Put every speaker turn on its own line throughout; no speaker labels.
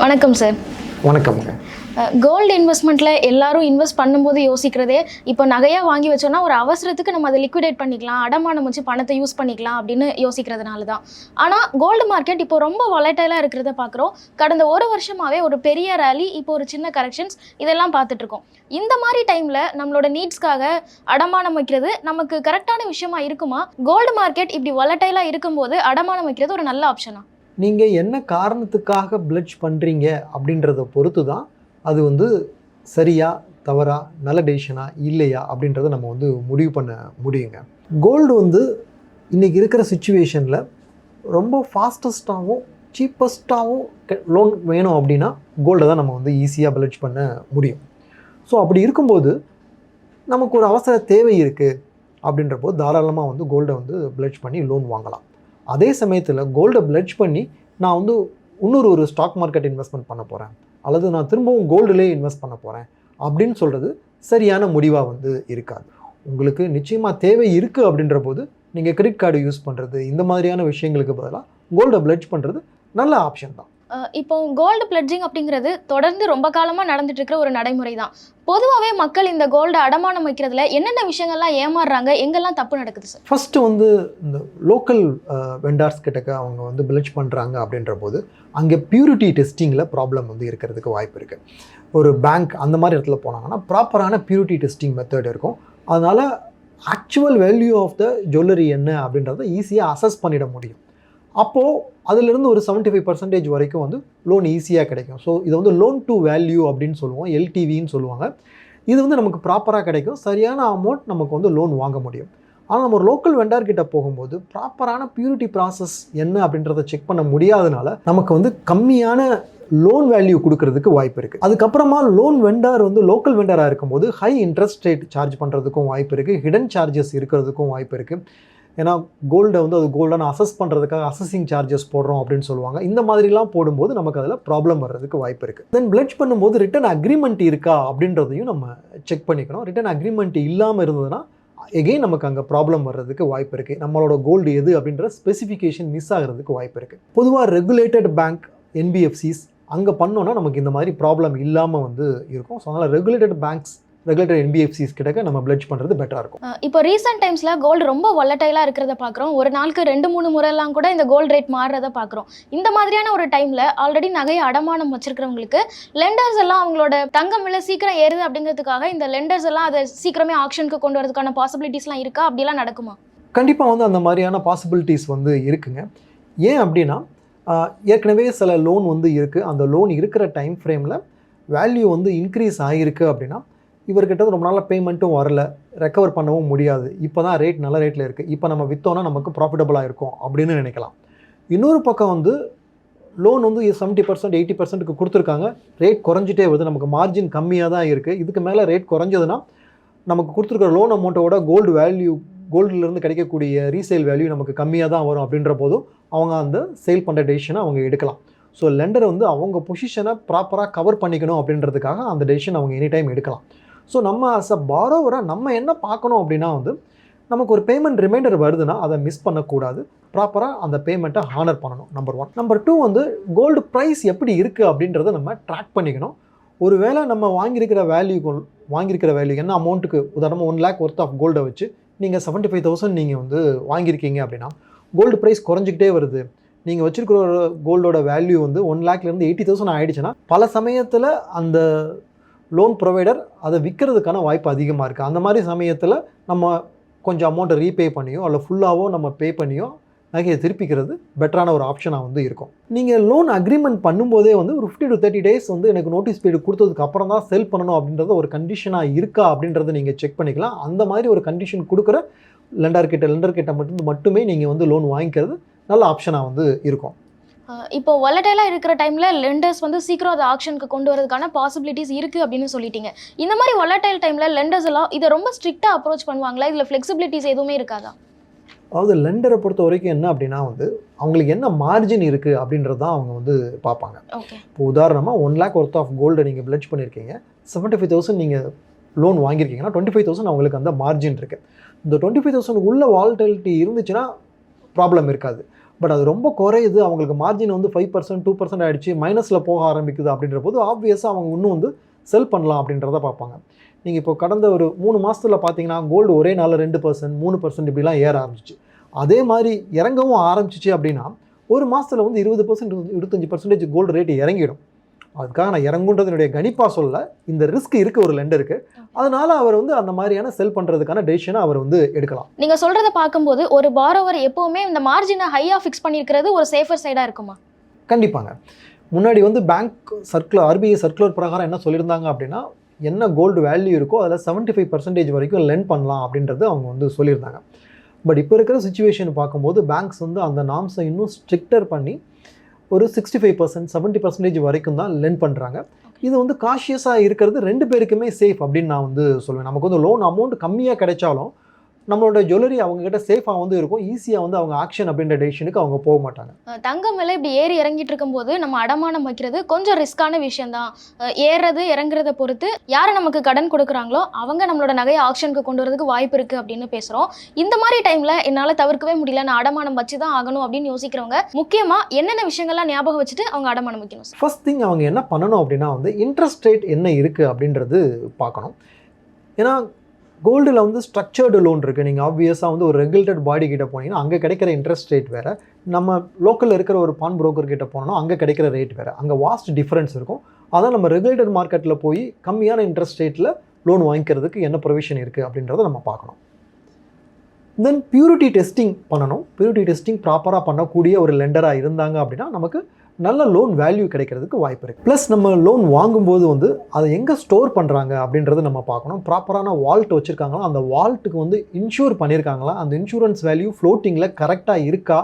வணக்கம் சார்
வணக்கம்ங்க
கோல்டு இன்வெஸ்ட்மெண்ட்டில் எல்லாரும் இன்வெஸ்ட் பண்ணும்போது யோசிக்கிறதே இப்போ நகையாக வாங்கி வச்சோன்னா ஒரு அவசரத்துக்கு நம்ம அதை லிக்விடேட் பண்ணிக்கலாம் அடமானம் வச்சு பணத்தை யூஸ் பண்ணிக்கலாம் அப்படின்னு யோசிக்கிறதுனால தான். ஆனால் கோல்டு மார்க்கெட் இப்போ ரொம்ப வொலட்டைலாக இருக்கிறத பார்க்குறோம். கடந்த ஒரு வருஷமாகவே ஒரு பெரிய ரேலி இப்போ ஒரு சின்ன கரெக்ஷன்ஸ் இதெல்லாம் பார்த்துட்டு இருக்கோம். இந்த மாதிரி டைமில் நம்மளோட நீட்ஸ்க்காக அடமானம் வைக்கிறது நமக்கு கரெக்டான விஷயமா இருக்குமா? கோல்டு மார்க்கெட் இப்படி வொலட்டைலாக இருக்கும்போது அடமானம் வைக்கிறது ஒரு நல்ல ஆப்ஷனா
நீங்கள் என்ன காரணத்துக்காக பிளட்ஜ் பண்ணுறீங்க அப்படின்றத பொறுத்து தான் அது வந்து சரியா தவறா நல்ல டெசிஷனா இல்லையா அப்படின்றத நம்ம வந்து முடிவு பண்ண முடியுங்க. கோல்டு வந்து இன்றைக்கி இருக்கிற சுச்சுவேஷனில் ரொம்ப ஃபாஸ்டஸ்ட்டாகவும் சீப்பஸ்ட்டாகவும் லோன் வேணும் அப்படின்னா கோல்டை தான் நம்ம வந்து ஈஸியாக பிளட்ஜ் பண்ண முடியும். ஸோ அப்படி இருக்கும்போது நமக்கு ஒரு அவசர தேவை இருக்குது அப்படின்றப்போ தாராளமாக வந்து கோல்டை வந்து பிளட்ஜ் பண்ணி லோன் வாங்கலாம். அதே சமயத்தில் கோல்டை பிளட்ஜ் பண்ணி நான் வந்து இன்னொரு ஒரு ஸ்டாக் மார்க்கெட் இன்வெஸ்ட்மெண்ட் பண்ண போகிறேன் அல்லது நான் திரும்பவும் கோல்டுலேயே இன்வெஸ்ட் பண்ண போகிறேன் அப்படின்னு சொல்கிறது சரியான முடிவாக வந்து இருக்காது. உங்களுக்கு நிச்சயமாக தேவை இருக்குது அப்படின்ற போது நீங்கள் கிரெடிட் கார்டு யூஸ் பண்ணுறது இந்த மாதிரியான விஷயங்களுக்கு பதிலாக கோல்டை பிளட்ஜ் பண்ணுறது நல்ல ஆப்ஷன் தான்.
இப்போ கோல்டு பிளட்ஜிங் அப்படிங்கிறது தொடர்ந்து ரொம்ப காலமாக நடந்துட்டு இருக்கிற ஒரு நடைமுறை தான் பொதுவாகவே மக்கள் இந்த கோல்டு அடமானம் வைக்கிறதுல என்னென்ன விஷயங்கள்லாம் ஏமாறுறாங்க? எங்கெல்லாம் தப்பு நடக்குது சார்
ஃபஸ்ட்டு வந்து இந்த லோக்கல் வெண்டார்ஸ் கிட்டக்க அவங்க வந்து பிளட்ஜ் பண்ணுறாங்க அப்படின்ற போது அங்கே பியூரிட்டி டெஸ்டிங்கில் ப்ராப்ளம் வந்து இருக்கிறதுக்கு வாய்ப்பு இருக்குது ஒரு பேங்க் அந்த மாதிரி இடத்துல போனாங்கன்னா ப்ராப்பரான பியூரிட்டி டெஸ்டிங் மெத்தட் இருக்கும். அதனால் actual value of the jewellery என்ன அப்படின்றத ஈஸியாக அசஸ் பண்ணிட முடியும். அப்போது அதிலிருந்து ஒரு 75% ஃபைவ் பர்சன்டேஜ் வரைக்கும் வந்து லோன் ஈஸியாக கிடைக்கும். ஸோ இதை வந்து லோன் டு வேல்யூ அப்படின்னு சொல்லுவோம். எல்டிவின்னு சொல்லுவாங்க. இது வந்து நமக்கு ப்ராப்பராக கிடைக்கும். சரியான அமௌண்ட் நமக்கு வந்து லோன் வாங்க முடியும். ஆனால் நம்ம ஒரு லோக்கல் வெண்டார்கிட்ட போகும்போது ப்ராப்பரான பியூரிட்டி ப்ராசஸ் என்ன அப்படின்றத செக் பண்ண முடியாதனால நமக்கு வந்து கம்மியான லோன் வேல்யூ கொடுக்கறதுக்கு வாய்ப்பு இருக்குது அதுக்கப்புறமா லோன் வெண்டார் வந்து லோக்கல் வெண்டாராக இருக்கும்போது ஹை இன்ட்ரெஸ்ட் ரேட் சார்ஜ் பண்ணுறதுக்கும் வாய்ப்பு இருக்குது ஹிடன் சார்ஜஸ் இருக்கிறதுக்கும் வாய்ப்பு இருக்குது ஏன்னா கோல்டை வந்து அது கோல்டான அசஸ் பண்ணுறதுக்காக அசஸிங் சார்ஜஸ் போடுறோம் அப்படின்னு சொல்லுவாங்க. இந்த மாதிரிலாம் போடும்போது நமக்கு அதில் ப்ராப்ளம் வர்றதுக்கு வாய்ப்பு இருக்குது தென் பிளட்ஜ் பண்ணும்போது ரிட்டன் அக்ரிமெண்ட் இருக்கா அப்படின்றதையும் நம்ம செக் பண்ணிக்கணும். ரிட்டன் அக்ரிமெண்ட் இல்லாமல் இருந்ததுன்னா எகெயின் நமக்கு அங்கே ப்ராப்ளம் வர்றதுக்கு வாய்ப்பு இருக்குது நம்மளோட கோல்டு எது அப்படின்ற ஸ்பெசிஃபிகேஷன் மிஸ் ஆகிறதுக்கு வாய்ப்பு இருக்குது பொதுவாக ரெகுலேட்டட் பேங்க் என்பிஎஃப்சிஸ் அங்கே பண்ணோன்னா நமக்கு இந்த மாதிரி ப்ராப்ளம் இல்லாமல் வந்து இருக்கும். ஸோ அதனால் ரெகுலேட்டட் பேங்க்ஸ் ரெகுலேட்டட் என்பிஎஃப்சிஸ் கிட்டக்க நம்ம பிளட்ஜ் பண்ணுறது பெட்டராக இருக்கும்.
இப்போ ரீசெண்ட் டைம்ஸில் கோல்டு ரொம்ப வொலட்டைலாக இருக்கிறத பார்க்குறோம் ஒரு நாளுக்கு ரெண்டு மூணு முறையெல்லாம் கூட இந்த கோல்டு ரேட் மாறுறத பார்க்குறோம் இந்த மாதிரியான ஒரு டைமில் ஆல்ரெடி நகையை அடமானம் வச்சிருக்கிறவங்களுக்கு லெண்டர்ஸ் எல்லாம் அவங்களோட தங்கம் விலை சீக்கிரம் ஏறுது அப்படிங்கிறதுக்காக இந்த லெண்டர்ஸ் எல்லாம் அதை சீக்கிரமே ஆக்ஷனுக்கு கொண்டு வரதுக்கான பாசிபிலிட்டிஸ்லாம் இருக்கா? அப்படிலாம் நடக்குமா?
கண்டிப்பாக வந்து அந்த மாதிரியான பாசிபிலிட்டிஸ் வந்து இருக்குங்க. ஏன் அப்படின்னா ஏற்கனவே சில லோன் வந்து இருக்குது அந்த லோன் இருக்கிற டைம் ஃப்ரேமில் வேல்யூ வந்து இன்க்ரீஸ் ஆகிருக்கு அப்படின்னா இவர்கிட்ட ரொம்ப நாளாக பேமெண்ட்டும் வரல. ரெக்கவர் பண்ணவும் முடியாது. இப்போ தான் ரேட் நல்ல ரேட்டில் இருக்குது இப்போ நம்ம விற்றோன்னா நமக்கு ப்ராஃபிட்டபுளாக இருக்கும் அப்படின்னு நினைக்கலாம். இன்னொரு பக்கம் வந்து லோன் வந்து செவன்ட்டி பர்சன்ட் எயிட்டி பர்சன்ட்டுக்கு கொடுத்துருக்காங்க. ரேட் குறைஞ்சிட்டே வருது. நமக்கு மார்ஜின் கம்மியாக தான் இருக்குது இதுக்கு மேலே ரேட் குறைஞ்சதுன்னா நமக்கு கொடுத்துருக்குற லோன் அமௌண்ட்டோட கோல்டு வேல்யூ கோல்டுலேருந்து கிடைக்கக்கூடிய ரீசேல் வேல்யூ நமக்கு கம்மியாக தான் வரும் அப்படின்ற போதும் அவங்க அந்த சேல் பண்ணுற டெசிஷனை அவங்க எடுக்கலாம். ஸோ லெண்டர் வந்து அவங்க பொசிஷனை ப்ராப்பராக கவர் பண்ணிக்கணும் அப்படின்றதுக்காக அந்த டெசிஷன் அவங்க எனி டைம் எடுக்கலாம். ஸோ நம்ம அஸ் அ பாரோவராக நம்ம என்ன பார்க்கணும் அப்படின்னா வந்து நமக்கு ஒரு பேமெண்ட் ரிமைண்டர் வருதுன்னா அதை மிஸ் பண்ணக்கூடாது. ப்ராப்பராக அந்த பேமெண்ட்டை ஹானர் பண்ணணும் நம்பர் ஒன் நம்பர் டூ வந்து கோல்டு ப்ரைஸ் எப்படி இருக்குது அப்படின்றத நம்ம ட்ராக் பண்ணிக்கணும். ஒருவேளை நம்ம வாங்கியிருக்கிற வேல்யூ வாங்கியிருக்கிற வேல்யூ என்ன அமௌண்ட்டுக்கு உதாரணமாக ஒன் லேக் ஒர்த் ஆஃப் கோல்டை வச்சு நீங்கள் செவன்ட்டி ஃபைவ் தௌசண்ட் நீங்கள் வந்து வாங்கியிருக்கீங்க அப்படின்னா கோல்டு ப்ரைஸ் குறைஞ்சிக்கிட்டே வருது. நீங்கள் வச்சுருக்கிற ஒரு கோல்டோட வேல்யூ வந்து ஒன் லேக்லேருந்து எயிட்டி தௌசண்ட் ஆகிடுச்சுன்னா பல சமயத்தில் அந்த லோன் ப்ரொவைடர் அதை விற்கிறதுக்கான வாய்ப்பு அதிகமாக இருக்குது அந்த மாதிரி சமயத்தில் நம்ம கொஞ்சம் அமௌண்ட்டை ரீபே பண்ணியோ அல்ல ஃபுல்லாகவோ நம்ம பே பண்ணியோ நகையை திருப்பிக்கிறது பெட்டரான ஒரு ஆப்ஷனாக வந்து இருக்கும். நீங்கள் லோன் அக்ரிமெண்ட் பண்ணும்போதே வந்து ஒரு ஃபிஃப்டி டு தேர்ட்டி டேஸ் வந்து எனக்கு நோட்டீஸ் பீரியட் கொடுத்ததுக்கு அப்புறம் தான் செல் பண்ணணும் அப்படின்றத ஒரு கண்டிஷனாக இருக்கா அப்படின்றத நீங்கள் செக் பண்ணிக்கலாம். அந்த மாதிரி ஒரு கண்டிஷன் கொடுக்குற லெண்டர் கிட்ட லெண்டர் கிட்ட மட்டும் மட்டுமே நீங்கள் வந்து லோன் வாங்கிக்கிறது நல்ல ஆப்ஷனாக வந்து இருக்கும்.
இப்போ வொலட்டைலாக இருக்கிற டைமில் லெண்டர்ஸ் வந்து சீக்கிரம் அதை ஆக்ஷனுக்கு கொண்டு வரதுக்கான பாசிபிலிட்டிஸ் இருக்குது அப்படின்னு சொல்லிட்டீங்க. இந்த மாதிரி வொலட்டைல் டைமில் லெண்டர்ஸ் எல்லாம் இதை ரொம்ப ஸ்ட்ரிக்டாக அப்ரோச் பண்ணுவாங்களா? இதில் ஃப்ளெக்சிபிலிட்டிஸ் எதுவுமே இருக்காதா?
அதாவது லெண்டரை பொறுத்த வரைக்கும் என்ன அப்படின்னா வந்து அவங்களுக்கு என்ன மார்ஜின் இருக்குது அப்படின்றது தான் அவங்க வந்து பார்ப்பாங்க. இப்போ உதாரணமாக ஒன் லேக் ஒர்த் ஆஃப் கோல்டை நீங்கள் பிளட்ஜ் பண்ணியிருக்கீங்க செவன்ட்டி ஃபைவ் தௌசண்ட் நீங்கள் லோன் வாங்கியிருக்கீங்கன்னா டுவெண்ட்டி ஃபைவ் தௌசண்ட் அவங்களுக்கு அந்த மார்ஜின் இருக்குது இந்த டுவெண்ட்டி ஃபைவ் தௌசண்ட் உள்ள வால்டலிட்டி இருந்துச்சுன்னா ப்ராப்ளம் இருக்காது. பட் அது ரொம்ப குறையுது. அவங்களுக்கு மார்ஜின் வந்து ஃபைவ் பர்சன்ட் டூ பர்சன்ட் ஆகிடுச்சு மைனஸில் போக ஆரம்பிக்குது அப்படின்ற போது ஆப்வியஸாக அவங்க இன்னும் வந்து செல் பண்ணலாம் அப்படின்றத பார்ப்பாங்க. நீங்கள் இப்போ கடந்த ஒரு மூணு மாதத்தில் பார்த்தீங்கன்னா கோல்டு ஒரே நாளில் ரெண்டு பர்சன்ட் மூணு பர்சன்ட் இப்படிலாம் ஏற ஆரம்பிச்சிச்சு அதே மாதிரி இறங்கவும் ஆரம்பிச்சிச்சு அப்படின்னா ஒரு மாதத்தில் வந்து இருபது பர்சன்ட் இருபத்தஞ்சி பர்சன்டேஜ் கோல்டு ரேட் இறங்கிடும் அதுக்காக நான் இறங்குன்றதுனுடைய கணிப்பா சொல்ல இந்த ரிஸ்க் இருக்குது ஒரு லெண்டருக்கு அதனால அவர் வந்து அந்த மாதிரியான செல் பண்ணுறதுக்கான டெசிஷனை அவர் வந்து எடுக்கலாம்.
நீங்க சொல்றத பார்க்கும்போது ஒரு பாரோவர் எப்பவுமே இந்த மார்ஜினை ஹையா ஃபிக்ஸ் பண்ணியிருக்கிறது ஒரு சேஃபர் சைடா இருக்குமா?
கண்டிப்பாங்க. முன்னாடி வந்து பேங்க் சர்க்குலர் ஆர்பிஐ சர்க்குலர் பிரகாரம் என்ன சொல்லியிருந்தாங்க அப்படின்னா என்ன கோல்டு வேல்யூ இருக்கோ அதில் செவன்ட்டி ஃபைவ் பர்சன்டேஜ் வரைக்கும் லென் பண்ணலாம் அப்படின்றது அவங்க வந்து சொல்லியிருந்தாங்க. பட் இப்போ இருக்கிற சுச்சுவேஷன் பார்க்கும்போது பேங்க்ஸ் வந்து அந்த நாம்ஸை இன்னும் ஸ்ட்ரிக்டர் பண்ணி ஒரு sixty five percent seventy percentage வரைக்கும் தான் லென் பண்ணுறாங்க இது வந்து காஷியஸாக இருக்கிறது ரெண்டு பேருக்குமே சேஃப் அப்படின்னு நான் வந்து சொல்லுவேன் நமக்கு வந்து லோன் அமௌண்ட் கம்மியாக கிடைச்சாலும் நம்மளோட ஜுவல்லரி அவங்ககிட்ட சேஃபாக வந்து இருக்கும். ஈஸியாக வந்து அவங்க ஆக்ஷன் அப்படின்ற டெசிஷனுக்கு அவங்க போக மாட்டாங்க.
தங்கம் விலை இப்படி ஏறி இறங்கிட்டு இருக்கும்போது நம்ம அடமானம் வைக்கிறது கொஞ்சம் ரிஸ்கான விஷயம் தான். ஏறுறது இறங்குறத பொறுத்து யார் நமக்கு கடன் கொடுக்குறாங்களோ அவங்க நம்மளோட நகையை ஆக்ஷனுக்கு கொண்டு வரதுக்கு வாய்ப்பு இருக்கு அப்படின்னு பேசுறோம். இந்த மாதிரி டைம்ல என்னால தவிர்க்கவே முடியல. நான் அடமானம் வச்சு தான் ஆகணும் அப்படின்னு யோசிக்கிறவங்க முக்கியமா என்னென்ன விஷயங்கள்லாம் ஞாபகம் வச்சுட்டு அவங்க அடமானம் வைக்கணும்
ஃபர்ஸ்ட் திங் அவங்க என்ன பண்ணணும் அப்படின்னா வந்து இன்ட்ரெஸ்ட் ரேட் என்ன இருக்குது அப்படின்றது பார்க்கணும். ஏன்னா கோல்டில் வந்து ஸ்ட்ரக்சர்டு லோன் இருக்குது நீங்கள் ஆப்வியஸாக வந்து ஒரு ரெகுலேட்டட் பாடி கிட்ட போனீங்கன்னா அங்கே கிடைக்கிற இன்ட்ரெஸ்ட் ரேட் வேறு. நம்ம லோக்கலில் இருக்கிற ஒரு பான் புரோக்கர் கிட்ட போனோம்னா அங்கே கிடைக்கிற ரேட் வேறு. அங்கே வாஸ்ட் டிஃப்ரென்ஸ் இருக்கும். அதான் நம்ம ரெகுலேட்டட் மார்க்கெட்டில் போய் கம்மியான இன்ட்ரெஸ்ட் ரேட்டில் லோன் வாங்கிக்கிறதுக்கு என்ன ப்ரொவிஷன் இருக்குது அப்படின்றத நம்ம பார்க்கணும். தென் பியூரிட்டி டெஸ்டிங் பண்ணணும். பியூரிட்டி டெஸ்டிங் ப்ராப்பராக பண்ணக்கூடிய ஒரு லெண்டராக இருந்தாங்க அப்படின்னா நமக்கு நல்ல லோன் வேல்யூ கிடைக்கிறதுக்கு வாய்ப்பு இருக்குது ப்ளஸ் நம்ம லோன் வாங்கும்போது வந்து அதை எங்கே ஸ்டோர் பண்ணுறாங்க அப்படின்றத நம்ம பார்க்கணும். ப்ராப்பரான வால்ட் வச்சுருக்காங்களா? அந்த வால்ட்டுக்கு வந்து இன்ஷூர் பண்ணியிருக்காங்களா அந்த இன்சூரன்ஸ் வேல்யூ ஃப்ளோட்டிங்கில் கரெக்டாக இருக்கா?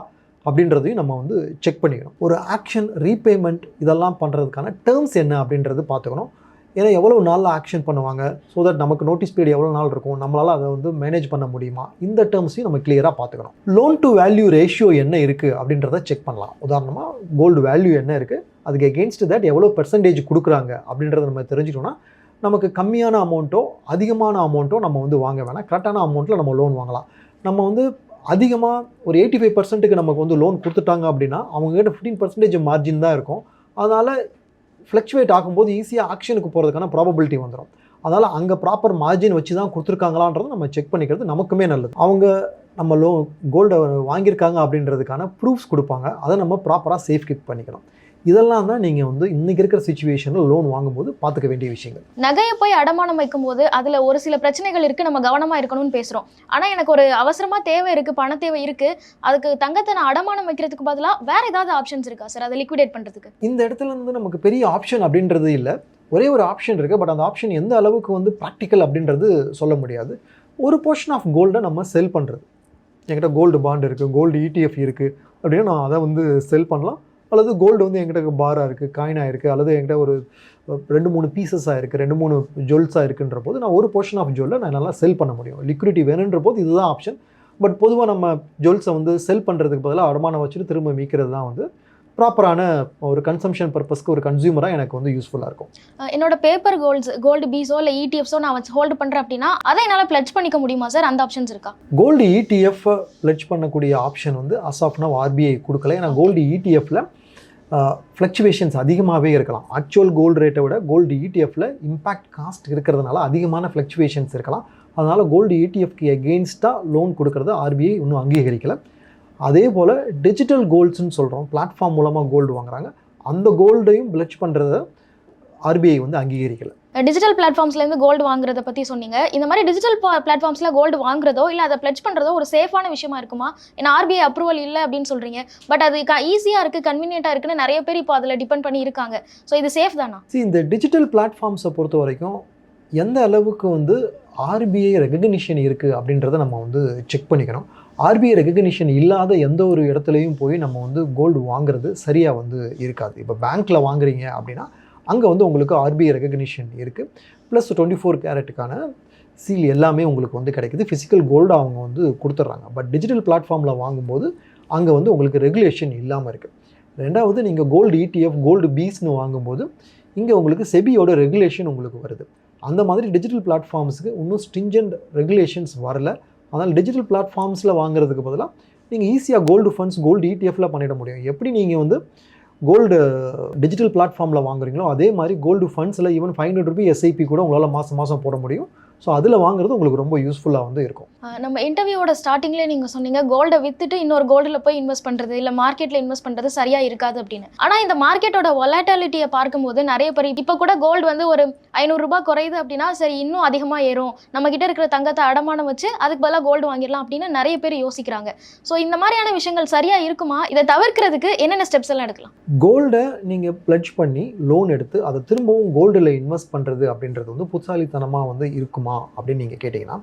அப்படின்றதையும் நம்ம வந்து செக் பண்ணிக்கணும். ஒரு ஆக்ஷன் ரீபேமெண்ட் இதெல்லாம் பண்ணுறதுக்கான டேர்ம்ஸ் என்ன அப்படின்றது பார்த்துக்கணும். ஏன்னா எவ்வளோ நாளில் ஆக்ஷன் பண்ணுவாங்க? ஸோ தட் நமக்கு நோட்டீஸ் பீரியட் எவ்வளோ நாள் இருக்கும்? நம்மளால் அதை வந்து மேனேஜ் பண்ண முடியுமா? இந்த டேர்ம்ஸையும் நம்ம கிளியராக பார்த்துக்கணும். லோன் டு வேல்யூ ரேஷியோ என்ன இருக்குது அப்படின்றத செக் பண்ணலாம். உதாரணமாக கோல்டு வேல்யூ என்ன இருக்குது அதுக்கு எகென்ஸ்ட் தட் எவ்வளோ பெர்சன்டேஜ் கொடுக்குறாங்க? அப்படின்றத நம்ம தெரிஞ்சுட்டோம்னா நமக்கு கம்மியான அமௌண்ட்டோ அதிகமான அமௌண்ட்டோ நம்ம வந்து வாங்க வேணாம். கரெக்டான அமௌண்ட்டில் நம்ம லோன் வாங்கலாம். நம்ம வந்து அதிகமாக ஒரு எயிட்டி ஃபைவ் பர்சன்ட்டுக்கு நமக்கு வந்து லோன் கொடுத்துட்டாங்க அப்படின்னா அவங்ககிட்ட ஃபிஃப்டீன் பர்சன்டேஜ் மார்ஜின் தான் இருக்கும். அதனால் ஃப்ளக்சுவேட் ஆகும்போது ஈஸியாக ஆக்ஷனுக்கு போகிறதுக்கான ப்ராபபிலிட்டி வந்துடும் அதனால் அங்கே ப்ராப்பர் மார்ஜின் வச்சு தான் கொடுத்துருக்காங்களான்றது நம்ம செக் பண்ணிக்கிறது நமக்குமே நல்லது. அவங்க நம்ம லோ கோல்டை வாங்கியிருக்காங்க அப்படின்றதுக்கான ப்ரூஃப்ஸ் கொடுப்பாங்க. அதை நம்ம ப்ராப்பராக சேஃப் கீப் பண்ணிக்கணும். இதெல்லாம் தான் நீங்கள் வந்து இன்றைக்கி இருக்கிற சுச்சுவேஷனில் லோன் வாங்கும்போது பார்த்துக்க வேண்டிய விஷயங்கள்.
நகையை போய் அடமானம் வைக்கும்போது அதுல ஒரு சில பிரச்சனைகள் இருக்கு நம்ம கவனமா இருக்கணும்னு பேசுறோம். ஆனா எனக்கு ஒரு அவசரமா தேவை இருக்கு பண தேவை இருக்கு அதுக்கு தங்கத்தை நான் அடமானம் வைக்கிறதுக்கு பதிலா வேற ஏதாவது ஆப்ஷன்ஸ் இருக்கா சார் அதை லிக்விடேட் பண்றதுக்கு.
இந்த இடத்துல இருந்து நமக்கு பெரிய ஆப்ஷன் அப்படின்றது இல்லை. ஒரே ஒரு ஆப்ஷன் இருக்குது பட் அந்த ஆப்ஷன் எந்த அளவுக்கு வந்து ப்ராக்டிக்கல் அப்படின்றது சொல்ல முடியாது. ஒரு போர்ஷன் ஆஃப் கோல்டை நம்ம செல் பண்ணுறது என்கிட்ட கோல்டு பாண்ட் இருக்குது கோல்டு இடிஎஃப் இருக்குது அப்படின்னா நான் அதை வந்து செல் பண்ணலாம். அல்லது கோல்டு வந்து என்கிட்ட பாராக இருக்குது காயினாக இருக்குது அல்லது என்கிட்ட ஒரு ரெண்டு மூணு பீசஸாக இருக்குது ரெண்டு மூணு ஜுவல்ஸாக இருக்குன்ற போது நான் ஒரு போர்ஷன் ஆஃப் ஜுவல்லை நான் நல்லா செல் பண்ண முடியும். லிக்விடிட்டி வேணுன்ற போது இதுதான் ஆப்ஷன் பட் பொதுவாக நம்ம ஜுவல்ஸை வந்து செல் பண்ணுறதுக்கு பதிலாக அடமானம் வச்சுட்டு திரும்ப மீக்கிறது தான் வந்து ப்ராப்பரான ஒரு கன்சம்ஷன் பர்பஸ்க்கு ஒரு கன்சியூமராக எனக்கு வந்து யூஸ்ஃபுல்லாக இருக்கும்.
என்னோட பேப்பர் கோல்ட்ஸ் கோல்டு பீஸோ இல்லை இடிஎஃப்ஸோ நான் வச்சு ஹோல்டு பண்றேன் அப்படின்னா அதை என்னால் பிளட்ஜ் பண்ணிக்க முடியுமா சார் அந்த ஆப்ஷன்ஸ் இருக்கா?
கோல்டு இடிஎஃப் பிளட்ஜ் பண்ணக்கூடிய ஆப்ஷன் வந்து நவ் ஆர்பிஐ கொடுக்கல. ஏன்னா கோல்டு இடிஎஃப்ல ஃப்ளக்சுவேஷன்ஸ் அதிகமாகவே இருக்கலாம். ஆக்சுவல் கோல்டு ரேட்டை விட கோல்டு இடிஎஃப்ல இம்பேக்ட் காஸ்ட் இருக்கிறதுனால அதிகமான ஃப்ளக்சுவேஷன்ஸ் இருக்கலாம். அதனால் கோல்டு இடிஎஃப்க்கு எகெயின்ஸ்டாக லோன் கொடுக்கறது ஆர்பிஐ இன்னும் அங்கீகரிக்கல. அதே போல் டிஜிட்டல் கோல்ட்ஸ்னு சொல்கிறோம் பிளாட்ஃபார்ம் மூலமாக கோல்டு வாங்குறாங்க. அந்த கோல்டையும் பிளட்ஜ் பண்ணுறத ஆர்பிஐ வந்து அங்கீகரிக்கல.
டிஜிட்டல் பிளாட்ஃபார்ம்ஸ்லேருந்து கோல்டு வாங்குறத பற்றி சொன்னீங்க. இந்த மாதிரி டிஜிட்டல் பிளாட்ஃபார்ம்ஸில் கோல்டு வாங்குறதோ இல்லை அதை பிளட்ஜ் பண்ணுறதோ ஒரு சேஃபான விஷயமா இருக்குமா? ஏன்னா ஆர்பிஐ அப்ரூவல் இல்லை அப்படின்னு சொல்கிறீங்க பட் அது ஈஸியாக இருக்குது கன்வீனியண்ட்டாக இருக்குன்னு நிறைய பேர் இப்போ அதில் டிபெண்ட் பண்ணி இருக்காங்க ஸோ இது சேஃப் தானா?
இந்த டிஜிட்டல் பிளாட்ஃபார்ம்ஸை பொறுத்த வரைக்கும் எந்த அளவுக்கு வந்து ஆர்பிஐ ரெகக்னிஷன் இருக்குது அப்படின்றத நம்ம வந்து செக் பண்ணிக்கணும். ஆர்பிஐ ரெகக்னிஷன் இல்லாத எந்த ஒரு இடத்துலையும் போய் நம்ம வந்து கோல்டு வாங்குறது சரியாக வந்து இருக்காது. இப்போ பேங்க்கில் வாங்குறீங்க அப்படின்னா அங்கே வந்து உங்களுக்கு ஆர்பிஐ ரெகக்னிஷன் இருக்குது ப்ளஸ் டுவெண்ட்டி ஃபோர் கேரட்டுக்கான சீல் எல்லாமே உங்களுக்கு வந்து கிடைக்குது. ஃபிசிக்கல் கோல்டு அவங்க வந்து கொடுத்துட்றாங்க. பட் டிஜிட்டல் பிளாட்ஃபார்மில் வாங்கும்போது அங்கே வந்து உங்களுக்கு ரெகுலேஷன் இல்லாமல் இருக்குது ரெண்டாவது நீங்கள் கோல்டு இடிஎஃப் கோல்டு பீஸ்னு வாங்கும்போது இங்கே உங்களுக்கு செபியோட ரெகுலேஷன் உங்களுக்கு வருது. அந்த மாதிரி டிஜிட்டல் பிளாட்ஃபார்ம்ஸுக்கு இன்னும் ஸ்ட்ரிஞ்சன்ட் ரெகுலேஷன்ஸ் வரல. அதனால் டிஜிட்டல் பிளாட்ஃபார்ம்ஸில் வாங்குறதுக்கு பதிலாக நீங்கள் ஈஸியாக கோல்டு ஃபண்ட்ஸ் கோல்டு இடிஎஃப்ல பண்ணிட முடியும். எப்படி நீங்கள் வந்து கோல்டு டிஜிட்டல் பிளாட்ஃபார்மில் வாங்குறீங்களோ அதே மாதிரி gold ஃபண்ட்ஸில் even five hundred rupee SIP கூட உங்களால் மாதம் மாதம் போட முடியும். ஸோ அதில் வாங்குறது உங்களுக்கு ரொம்ப யூஸ்ஃபுல்லாக வந்து இருக்கும்.
நம்ம இன்டர்வியூவோட ஸ்டார்டிங்லேயே நீங்கள் சொன்னீங்க கோல்டை வித்துட்டு இன்னொரு கோல்டில் போய் இன்வெஸ்ட் பண்ணுறது இல்லை மார்க்கெட்டில் இன்வெஸ்ட் பண்ணுறது சரியா இருக்காது அப்படின்னு. ஆனால் இந்த மார்க்கெட்டோட வொலாட்டிலிட்டியை பார்க்கும்போது நிறைய பேர் இப்போ கூட கோல்டு வந்து ஒரு ஐநூறுரூபா குறையுது அப்படின்னா சரி இன்னும் அதிகமாக ஏறும். நம்ம கிட்ட இருக்கிற தங்கத்தை அடமானம் வச்சு அதுக்கு பதிலாக கோல்டு வாங்கிடலாம் அப்படின்னு நிறைய பேர் யோசிக்கிறாங்க. ஸோ இந்த மாதிரியான விஷயங்கள் சரியா இருக்குமா? இதை தவிர்க்கிறதுக்கு என்னென்ன ஸ்டெப்ஸ் எல்லாம் எடுக்கலாம்?
கோல்டை நீங்கள் ப்ளட்ஜ் பண்ணி லோன் எடுத்து அதை திரும்பவும் கோல்டில் இன்வெஸ்ட் பண்ணுறது அப்படின்றது வந்து புத்தாலித்தனமாக வந்து இருக்குமா? அப்படின்னு நீங்கள் கேட்டிங்கன்னா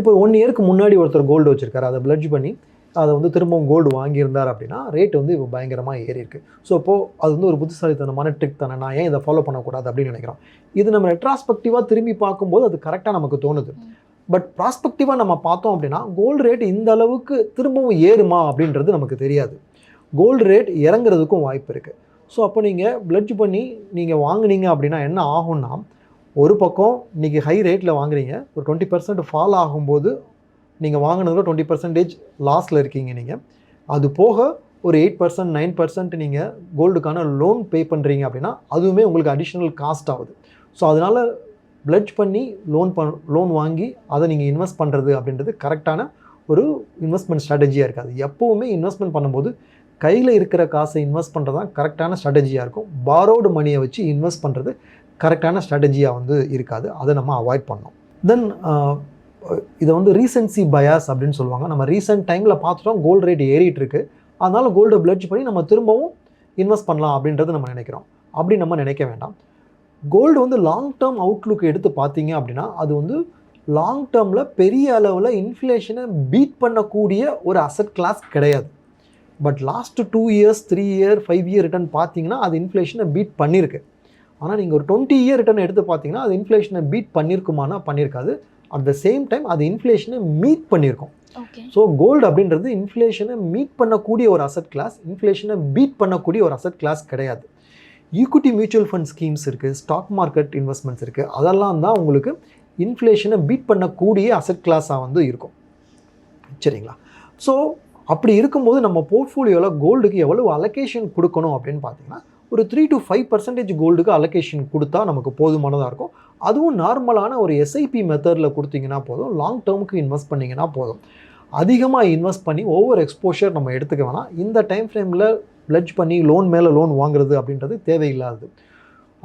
இப்போ ஒன் இயருக்கு முன்னாடி ஒருத்தர் கோல்டு வச்சுருக்காரு. அதை ப்ளட்ஜ் பண்ணி அதை வந்து திரும்பவும் கோல்டு வாங்கியிருந்தார் அப்படின்னா ரேட் வந்து இப்போ பயங்கரமாக ஏறி இருக்கு. ஸோ அப்போது அது வந்து ஒரு புத்திசாலித்தனமான ட்ரிக் தானே. நான் ஏன் இதை ஃபாலோ பண்ணக்கூடாது அப்படின்னு நினைக்கிறோம். இது நம்ம ரெட்ராஸ்பெக்டிவாக திரும்பி பார்க்கும்போது அது கரெக்டாக நமக்கு தோணுது. பட் ப்ராஸ்பெக்டிவாக நம்ம பார்த்தோம் அப்படின்னா கோல்டு ரேட் இந்த அளவுக்கு திரும்பவும் ஏறுமா அப்படின்றது நமக்கு தெரியாது. கோல்டு ரேட் இறங்குறதுக்கும் வாய்ப்பு இருக்குது ஸோ அப்போ நீங்கள் பிளட்ஜ் பண்ணி நீங்கள் வாங்குனீங்க அப்படின்னா என்ன ஆகும்னா ஒரு பக்கம் இன்றைக்கி ஹை ரேட்டில் வாங்குறீங்க ஒரு டுவெண்ட்டி பர்சன்ட் ஃபால் ஆகும்போது நீங்கள் வாங்கினதில் டுவெண்ட்டி பர்சன்டேஜ் லாஸில் இருக்கீங்க நீங்கள் அது போக ஒரு எயிட் பர்சன்ட் நைன் பர்சன்ட் நீங்கள் கோல்டுக்கான லோன் பே பண்ணுறீங்க அப்படின்னா அதுவுமே உங்களுக்கு அடிஷ்னல் காஸ்ட் ஆகுது. ஸோ அதனால் பிளட்ஜ் பண்ணி லோன் பண் லோன் வாங்கி அதை நீங்கள் இன்வெஸ்ட் பண்ணுறது அப்படின்றது கரெக்டான ஒரு இன்வெஸ்ட்மெண்ட் ஸ்ட்ராட்டஜியாக இருக்காது எப்போவுமே இன்வெஸ்ட்மெண்ட் பண்ணும்போது கையில் இருக்கிற காசை இன்வெஸ்ட் பண்ணுறது தான் கரெக்டான ஸ்ட்ராட்டஜியாக இருக்கும். பாரோடு மணியை வச்சு இன்வெஸ்ட் பண்ணுறது கரெக்டான ஸ்ட்ராட்டஜியாக வந்து இருக்காது. அதை நம்ம அவாய்ட் பண்ணோம் தென் இதை வந்து ரீசன்சி பயாஸ் அப்படின்னு சொல்லுவாங்க. நம்ம ரீசெண்ட் டைமில் பார்த்துட்டோம் கோல்டு ரேட் ஏறிட்டு இருக்கு. அதனால கோல்டை பிளட்ஜ் பண்ணி நம்ம திரும்பவும் இன்வெஸ்ட் பண்ணலாம் அப்படின்றது நம்ம நினைக்கிறோம். அப்படி நம்ம நினைக்க வேண்டாம். கோல்டு வந்து லாங் டேர்ம் அவுட்லுக் எடுத்து பார்த்தீங்க அப்படின்னா அது வந்து லாங் டேர்மில் பெரிய அளவில் இன்ஃப்ளேஷனை பீட் பண்ணக்கூடிய ஒரு அசட் கிளாஸ் கிடையாது. But last two years three year five year return பார்த்தீங்கன்னா அது இன்ஃப்ளேஷனை பீட் பண்ணியிருக்கு ஆனால் நீங்கள் ஒரு டுவெண்ட்டி இயர் ரிட்டர்ன் எடுத்து பார்த்தீங்கன்னா அது இன்ஃப்ளேஷனை பீட் பண்ணியிருக்குமானா பண்ணியிருக்காது அட் த சேம் டைம் அது இன்ஃப்ளேஷனை மீட் பண்ணியிருக்கும் ஸோ கோல்டு அப்படின்றது இன்ஃப்ளேஷனை மீட் பண்ணக்கூடிய ஒரு அசட் கிளாஸ் இன்ஃப்ளேஷனை பீட் பண்ணக்கூடிய ஒரு அசட் கிளாஸ் கிடையாது. ஈக்விட்டி மியூச்சுவல் ஃபண்ட் ஸ்கீம்ஸ் இருக்குது ஸ்டாக் மார்க்கெட் இன்வெஸ்ட்மெண்ட்ஸ் இருக்குது அதெல்லாம் தான் உங்களுக்கு இன்ஃப்ளேஷனை பீட் பண்ணக்கூடிய அசட் கிளாஸாக வந்து இருக்கும். சரிங்களா? ஸோ அப்படி இருக்கும்போது நம்ம போர்ட்ஃபோலியோவில் கோல்டுக்கு எவ்வளவு அலோகேஷன் கொடுக்கணும் அப்படின்னு பார்த்தீங்கன்னா ஒரு த்ரீ டு ஃபைவ் பர்சன்டேஜ் கோல்டுக்கு அலோகேஷன் கொடுத்தா நமக்கு போதுமானதாக இருக்கும். அதுவும் நார்மலான ஒரு எஸ்ஐபி மெத்தடில் கொடுத்தீங்கன்னா போதும். லாங் டேர்முக்கு இன்வெஸ்ட் பண்ணிங்கன்னா போதும். அதிகமாக இன்வெஸ்ட் பண்ணி ஓவர் எக்ஸ்போஷர் நம்ம எடுத்துக்க வேணாம். இந்த டைம் ஃப்ரேமில் பிளட்ஜ் பண்ணி லோன் மேலே லோன் வாங்குறது அப்படின்றது தேவையில்லாதது.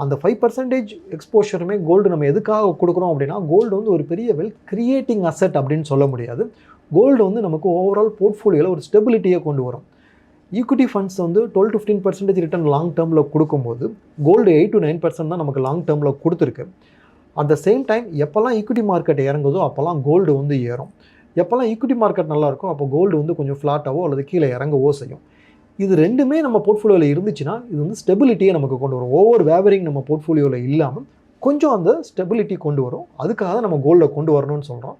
அந்த ஃபைவ் பர்சன்டேஜ் எக்ஸ்போஷருமே கோல்டு நம்ம எதுக்காக கொடுக்குறோம் அப்படின்னா கோல்டு வந்து ஒரு பெரிய வெல்த் கிரியேட்டிங் அசெட் அப்படின்னு சொல்ல முடியாது. கோல்டு வந்து நமக்கு ஓவரால் போர்ட்ஃபோலியோவில் ஒரு ஸ்டெபிலிட்டியை கொண்டு வரும். ஈக்விட்டி ஃபண்ட்ஸ் வந்து twelve to fifteen percentage return long டேர்மில் கொடுக்கும்போது gold eight to nine percent தான் நமக்கு லாங் டேர்மில் கொடுத்துருக்கு. அட் த சேம் டைம் எப்போல்லாம் ஈக்விட்டி மார்க்கெட் இறங்குதோ அப்போல்லாம் கோல்டு வந்து ஏறும். எப்போல்லாம் ஈக்விட்டி மார்க்கெட் நல்லாயிருக்கோ அப்போ கோல்டு வந்து கொஞ்சம் ஃப்ளாட்டாவோ அல்லது கீழே இறங்கவோ செய்யும். இது ரெண்டுமே நம்ம போர்ட்ஃபோலியோவில் இருந்துச்சுன்னா இது வந்து ஸ்டெபிலிட்டியை நமக்கு கொண்டு வரும். ஓவர் வேவரிங் நம்ம போர்ட்ஃபோலியோவில் இல்லாமல் கொஞ்சம் அந்த ஸ்டெபிலிட்டி கொண்டு வரும். அதுக்காக தான் நம்ம கோல்டை கொண்டு வரணும்னு சொல்கிறோம்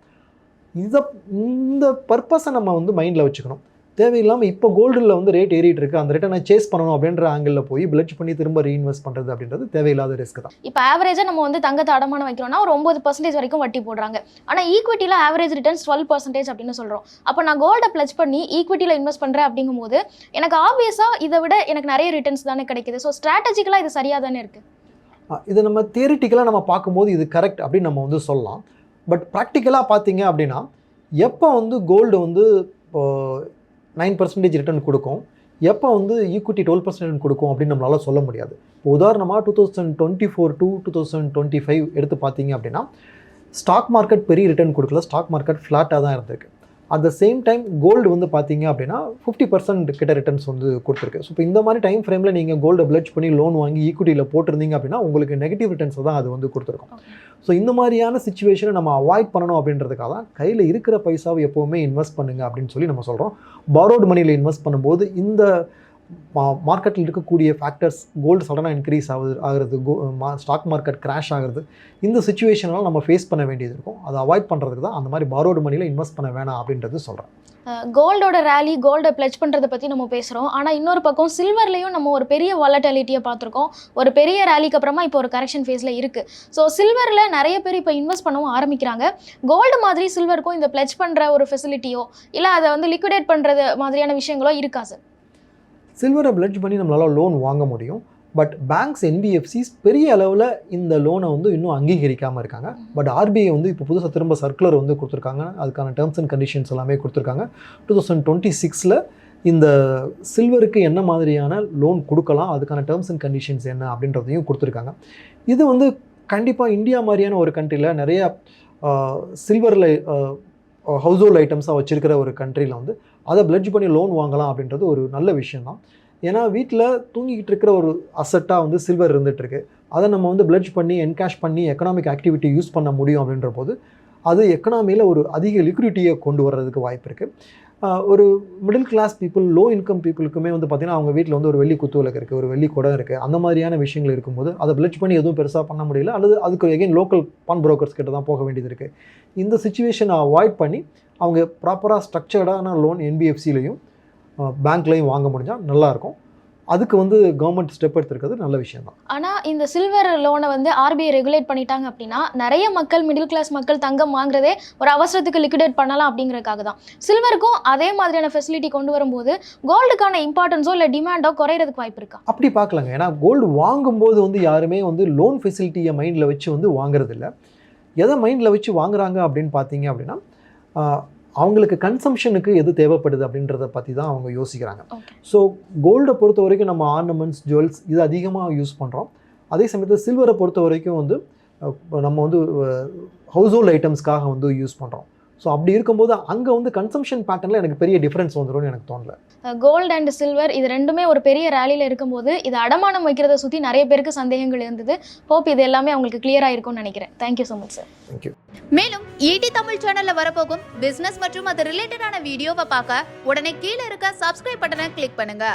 இதை இந்த பர்பஸை நம்ம வந்து மைண்டில் வச்சுக்கணும். தேவையில்லாமல் இப்போ கோல்டில் வந்து ரேட் ஏறிட்டு இருக்கு அந்த ரிட்டனை சேஸ் பண்ணணும் அப்படின்ற ஆங்கிளில் போய் பிளட்ஜ் பண்ணி திரும்ப ரீஇன்வெஸ்ட் பண்ணுறது அப்படின்றது தேவையில்லாத ரிஸ்க் தான்.
இப்போ ஆவரேஜாக நம்ம வந்து தங்கத்தை அடமானம் வைக்கிறோம்னா ஒரு ஒம்பது பர்சன்டேஜ் வரைக்கும் வட்டி போடுறாங்க. ஆனால் ஈக்விட்டியில் ஆவரேஜ் ரிட்டர்ன்ஸ் டுவெல் பர்சன்டேஜ் அப்படின்னு சொல்கிறோம் அப்போ நான் கோல்டை ப்ளச் பண்ணி ஈக்விட்டியில் இன்வெஸ்ட் பண்ணுறேன் அப்படிங்கும்போது எனக்கு ஆப்வியஸாக இதை விட எனக்கு நிறைய ரிட்டர்ன்ஸ் தானே கிடைக்குது. ஸோ ஸ்ட்ராட்டஜிக்கலாக இது சரியாக தானே இருக்குது
இதை நம்ம தியரிட்டிக்கலாக நம்ம பார்க்கும்போது இது கரெக்ட் அப்படின்னு நம்ம வந்து சொல்லலாம். பட் ப்ராக்டிக்கலாக பார்த்தீங்க அப்படின்னா எப்போ வந்து கோல்டு வந்து நைன் பர்சன்டேஜ் ரிட்டர்ன் கொடுக்கும். எப்போ வந்து ஈக்விட்டி டுவெல் பர்சன்ட் கொடுக்கும் அப்படின்னு நம்மளால் சொல்ல முடியாது. இப்போ உதாரணமாக two thousand twenty four to two thousand twenty five எடுத்து பார்த்தீங்க அப்படின்னா ஸ்டாக் மார்க்கெட் பெரிய ரிட்டர்ன் கொடுக்கல. ஸ்டாக் மார்க்கெட் ஃப்ளாட்டாக தான் இருந்திருக்கு. At the same time gold வந்து பார்த்தீங்க அப்படின்னா ஃபிஃப்டி பர்சன்ட் கிட்ட ரிட்டர்ன்ஸ் வந்து கொடுத்துருக்கு. ஸோ இப்போ இந்த மாதிரி டைம் ஃப்ரேமில் நீங்கள் கோல்டை பிளட்ஜ் பண்ணி லோன் வாங்கி ஈக்விட்டியில் போட்டிருந்தீங்க அப்படின்னா உங்களுக்கு நெகட்டிவ் ரிட்டர்ன்ஸ் தான் அது வந்து கொடுத்துருக்கும். ஸோ இந்த மாதிரியான சுச்சுவேஷனை நம்ம அவாய்ட் பண்ணணும் அப்படின்றதுக்காக தான் கையில் இருக்கிற பைசாவை எப்போவுமே இன்வெஸ்ட் பண்ணுங்க அப்படின்னு சொல்லி நம்ம சொல்கிறோம் பாரோடு மணியில் இன்வெஸ்ட் பண்ணும்போது இந்த மார்க்கெட்டில் இருக்கக்கூடிய ஃபேக்டர்ஸ் கோல்டு சடனாக இன்க்ரீஸ் ஆகுது ஆகிறது ஸ்டாக் மார்க்கெட் கிராஷ் ஆகுறது இந்த சுச்சுவேஷனால் நம்ம ஃபேஸ் பண்ண வேண்டியது இருக்கும். அதை அவாய்ட் பண்ணுறதுக்கு தான் அந்த மாதிரி பாரோடு மணியில் இன்வெஸ்ட் பண்ண வேணாம் அப்படின்றது சொல்கிறேன்
கோல்டோட ரேலி கோல்டை பிளச் பண்ணுறதை பற்றி நம்ம பேசுகிறோம் ஆனால் இன்னொரு பக்கம் சில்வர்லேயும் நம்ம ஒரு பெரிய வாலட்டாலிட்டியை பார்த்துருக்கோம். ஒரு பெரிய ரேலிக்கு அப்புறமா இப்போ ஒரு கரெக்ஷன் ஃபேஸில் இருக்குது ஸோ சில்வரில் நிறைய பேர் இப்போ இன்வெஸ்ட் பண்ணவும் ஆரம்பிக்கிறாங்க. கோல்டு மாதிரி சில்வருக்கும் இந்த பிளச் பண்ணுற ஒரு ஃபெசிலிட்டியோ இல்லை அதை வந்து லிக்விடேட் பண்ணுறது மாதிரியான விஷயங்களோ இருக்கா சார்
சில்வரை பிளட்ஜ் பண்ணி நம்மளால் லோன் வாங்க முடியும். பட் பேங்க்ஸ் என்பிஎஃப்சிஸ் பெரிய அளவில் இந்த லோனை வந்து இன்னும் அங்கீகரிக்காமல் இருக்காங்க. பட் ஆர்பிஐ வந்து இப்போ புதுசாக திரும்ப சர்க்குலர் வந்து கொடுத்துருக்காங்க. அதுக்கான டேர்ம்ஸ் அண்ட் கண்டிஷன்ஸ் எல்லாமே கொடுத்துருக்காங்க. டூ தௌசண்ட் டுவெண்ட்டி சிக்ஸில் இந்த சில்வருக்கு என்ன மாதிரியான லோன் கொடுக்கலாம் அதுக்கான டேர்ம்ஸ் அண்ட் கண்டிஷன்ஸ் என்ன அப்படின்றதையும் கொடுத்துருக்காங்க. இது வந்து கண்டிப்பாக இந்தியா மாதிரியான ஒரு கண்ட்ரியில் நிறைய சில்வரில் ஹவுஸ் ஹோல்ட் ஐட்டம்ஸாக வச்சுருக்கிற ஒரு கண்ட்ரியில் வந்து அதை பிளட்ஜ் பண்ணி லோன் வாங்கலாம் அப்படின்றது ஒரு நல்ல விஷயம்தான். ஏன்னா வீட்டில் தூங்கிக்கிட்டு இருக்கிற ஒரு அசட்டாக வந்து சில்வர் இருந்துகிட்ருக்கு அதை நம்ம வந்து பிளட்ஜ் பண்ணி என்கேஷ் பண்ணி எக்கனாமிக் ஆக்டிவிட்டி யூஸ் பண்ண முடியும் அப்படின்ற போது அது எக்கனாமியில் ஒரு அதிக லிக்விடிட்டியை கொண்டு வர்றதுக்கு வாய்ப்பு இருக்குது ஒரு middle class people low income பீப்புளுக்குமே வந்து பார்த்திங்கன்னா அவங்க வீட்டில் வந்து ஒரு வெள்ளி குத்துவிளக்கு இருக்குது ஒரு வெள்ளி குடம் இருக்குது அந்த மாதிரியான விஷயங்கள் இருக்கும்போது அதை பிளட்ஜ் பண்ணி எதுவும் பெருசாக பண்ண முடியல. அல்லது அதுக்கு எகைன் லோக்கல் பான் புரோக்கர்ஸ் கிட்ட தான் போக வேண்டியது இருக்குது இந்த சுச்சுவேஷனை அவாய்ட் பண்ணி அவங்க ப்ராப்பராக ஸ்ட்ரக்சர்டான லோன் என்பிஎஃப்சிலையும் பேங்க்லையும் வாங்க முடிஞ்சால் நல்லாயிருக்கும் அதுக்கு வந்து கவர்மெண்ட் ஸ்டெப் எடுத்திருக்கிறது நல்ல விஷயம் தான்
ஆனால் இந்த சில்வர் லோனை வந்து ஆர்பிஐ ரெகுலேட் பண்ணிட்டாங்க அப்படின்னா நிறைய மக்கள் மிடில் கிளாஸ் மக்கள் தங்கம் வாங்குறதே ஒரு அவசரத்துக்கு லிக்விடேட் பண்ணலாம் அப்படிங்கறதுக்காக தான் சில்வருக்கும் அதே மாதிரியான ஃபெசிலிட்டி கொண்டு வரும்போது கோல்டுக்கான இம்பார்ட்டன்ஸோ இல்லை டிமாண்டோ குறையிறதுக்கு வாய்ப்பு இருக்கா?
அப்படி பார்க்கலாங்க. ஏன்னா கோல்டு வாங்கும்போது வந்து யாருமே வந்து லோன் ஃபெசிலிட்டியை மைண்டில் வச்சு வந்து வாங்குறதில்ல. எதை மைண்டில் வச்சு வாங்குறாங்க அப்படின்னு பார்த்தீங்க அப்படின்னா அவங்களுக்கு கன்சம்ஷனுக்கு எது தேவைப்படுது அப்படின்றத பற்றி தான் அவங்க யோசிக்கிறாங்க. ஸோ கோல்டை பொறுத்த வரைக்கும் நம்ம ஆர்னமெண்ட்ஸ் ஜுவல்ஸ் இது அதிகமாக யூஸ் பண்ணுறோம் அதே சமயத்தில் சில்வரை பொறுத்த வரைக்கும் வந்து நம்ம வந்து ஹவுஸ் ஹோல்ட் ஐட்டம்ஸ்க்காக வந்து யூஸ் பண்ணுறோம் ஸோ அப்படி இருக்கும்போது அங்கே வந்து கன்சம்ஷன் பேட்டர்னில் எனக்கு பெரிய டிஃப்ரென்ஸ் வந்துரும்னு எனக்கு தோணல.
கோல்டு அண்ட் சில்வர் இது ரெண்டுமே ஒரு பெரிய ரேலியில் இருக்கும்போது இது அடமானம் வைக்கிறத சுற்றி நிறைய பேருக்கு சந்தேகங்கள் இருந்தது. ஹோப் இது எல்லாமே அவங்களுக்கு கிளியர் ஆயிருக்கும்னு நினைக்கிறேன். Thank you so much sir
thank you
மேலும் ஈடி தமிழ் சேனல்ல வரப்போகும் பிசினஸ் மற்றும் அது ரிலேட்டடான வீடியோவை பார்க்க உடனே கீழே இருக்க சப்ஸ்கிரைப் பட்டனை கிளிக் பண்ணுங்க.